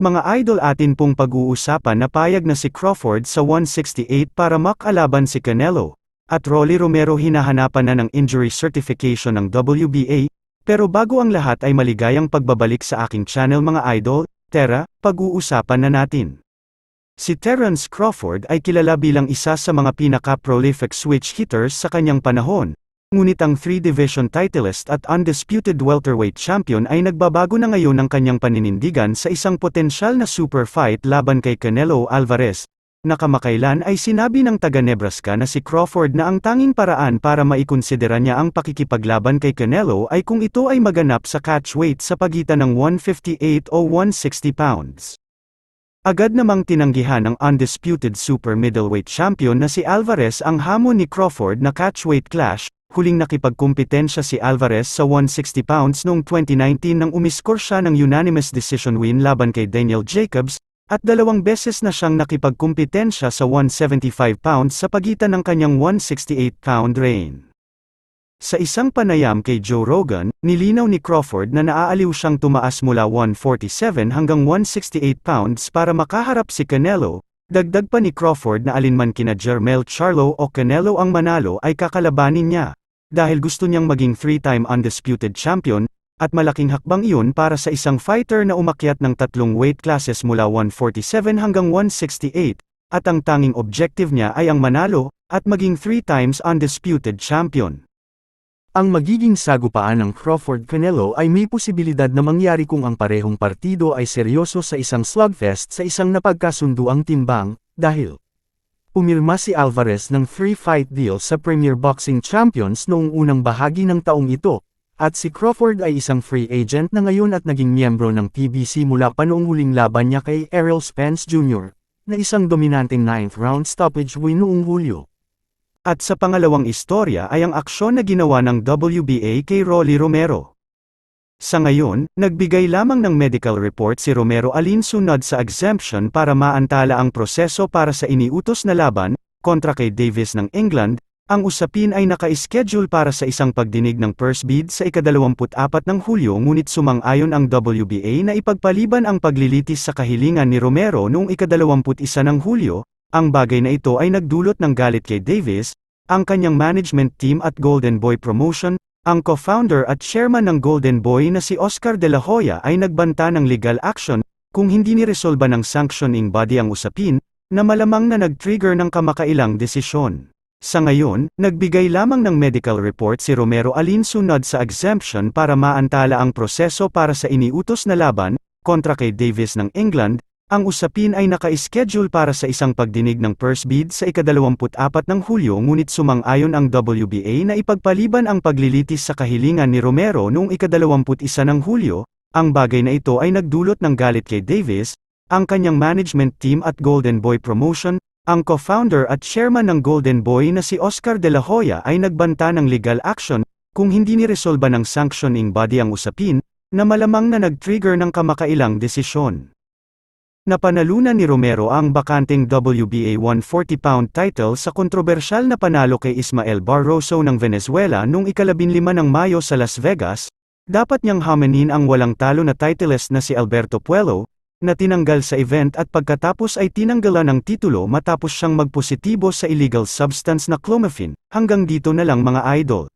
Mga idol atin pong pag-uusapan na payag na si Crawford sa 168 para makalaban si Canelo, at Rolly Romero hinahanapan na ng injury certification ng WBA, pero bago ang lahat ay maligayang pagbabalik sa aking channel mga idol, Tara, pag-uusapan na natin. Si Terence Crawford ay kilala bilang isa sa mga pinaka-prolific switch hitters sa kanyang panahon, Ngunit ang 3-division titleist at undisputed welterweight champion ay nagbabago na ngayon ng kanyang paninindigan sa isang potensyal na super fight laban kay Canelo Alvarez. Nakamakailan ay sinabi ng taga Nebraska na si Crawford na ang tanging paraan para maikonsidera niya ang pakikipaglaban kay Canelo ay kung ito ay maganap sa catch weight sa pagitan ng 158 o 160 pounds. Agad namang tinanggihan ng undisputed super middleweight champion na si Alvarez ang hamon ni Crawford na catchweight clash, huling nakipagkumpetensya si Alvarez sa 160 pounds noong 2019 nang umiskor siya ng unanimous decision win laban kay Daniel Jacobs, at dalawang beses na siyang nakipagkumpetensya sa 175 pounds sa pagitan ng kanyang 168-pound reign. Sa isang panayam kay Joe Rogan, nilinaw ni Crawford na naaaliw siyang tumaas mula 147 hanggang 168 pounds para makaharap si Canelo, dagdag pa ni Crawford na alinman kina Jermel Charlo o Canelo ang manalo ay kakalabanin niya dahil gusto niyang maging three-time undisputed champion, at malaking hakbang iyon para sa isang fighter na umakyat ng tatlong weight classes mula 147 hanggang 168, at ang tanging objective niya ay ang manalo, at maging three times undisputed champion. Ang magiging sagupaan ng Crawford-Canelo ay may posibilidad na mangyari kung ang parehong partido ay seryoso sa isang slugfest sa isang napagkasunduang timbang, dahil Pumirma si Alvarez ng free-fight deal sa Premier Boxing Champions noong unang bahagi ng taong ito, at si Crawford ay isang free agent na ngayon at naging miyembro ng PBC mula pa noong huling laban niya kay Errol Spence Jr., na isang dominanteng 9th round stoppage win noong Hulyo. At sa pangalawang istorya ay ang aksyon na ginawa ng WBA kay Rolly Romero. Sa ngayon, nagbigay lamang ng medical report si Romero alinsunod sa exemption para maantala ang proseso para sa iniutos na laban, kontra kay Davis ng England, ang usapin ay naka-schedule para sa isang pagdinig ng purse bid sa ika-24 ng Hulyo ngunit sumang-ayon ang WBA na ipagpaliban ang paglilitis sa kahilingan ni Romero noong ika-21 ng Hulyo, ang bagay na ito ay nagdulot ng galit kay Davis, ang kanyang management team at Golden Boy Promotion, ang co-founder at chairman ng Golden Boy na si Oscar de la Hoya ay nagbanta ng legal action, kung hindi niresolba ng sanctioning body ang usapin, na malamang na nag-trigger ng kamakailang desisyon. Sa ngayon, nagbigay lamang ng medical report si Romero alinsunod sa exemption para maantala ang proseso para sa iniutos na laban, kontra kay Davis ng England, ang usapin ay naka-schedule para sa isang pagdinig ng purse bid sa ika-24 ng Hulyo ngunit sumang-ayon ang WBA na ipagpaliban ang paglilitis sa kahilingan ni Romero noong ika-21 ng Hulyo, ang bagay na ito ay nagdulot ng galit kay Davis, ang kanyang management team at Golden Boy Promotion, ang co-founder at chairman ng Golden Boy na si Oscar de la Hoya ay nagbanta ng legal action, kung hindi niresolba ng sanctioning body ang usapin, na malamang na nag-trigger ng kamakailang desisyon. Napanalunan ni Romero ang bakanteng WBA 140-pound title sa kontrobersyal na panalo kay Ismael Barroso ng Venezuela noong ikalabinlima ng Mayo sa Las Vegas, dapat niyang hamanin ang walang talo na titleist na si Alberto Puello, na tinanggal sa event at pagkatapos ay tinanggalan ng titulo matapos siyang magpositibo sa illegal substance na clomiphene, hanggang dito na lang mga idol.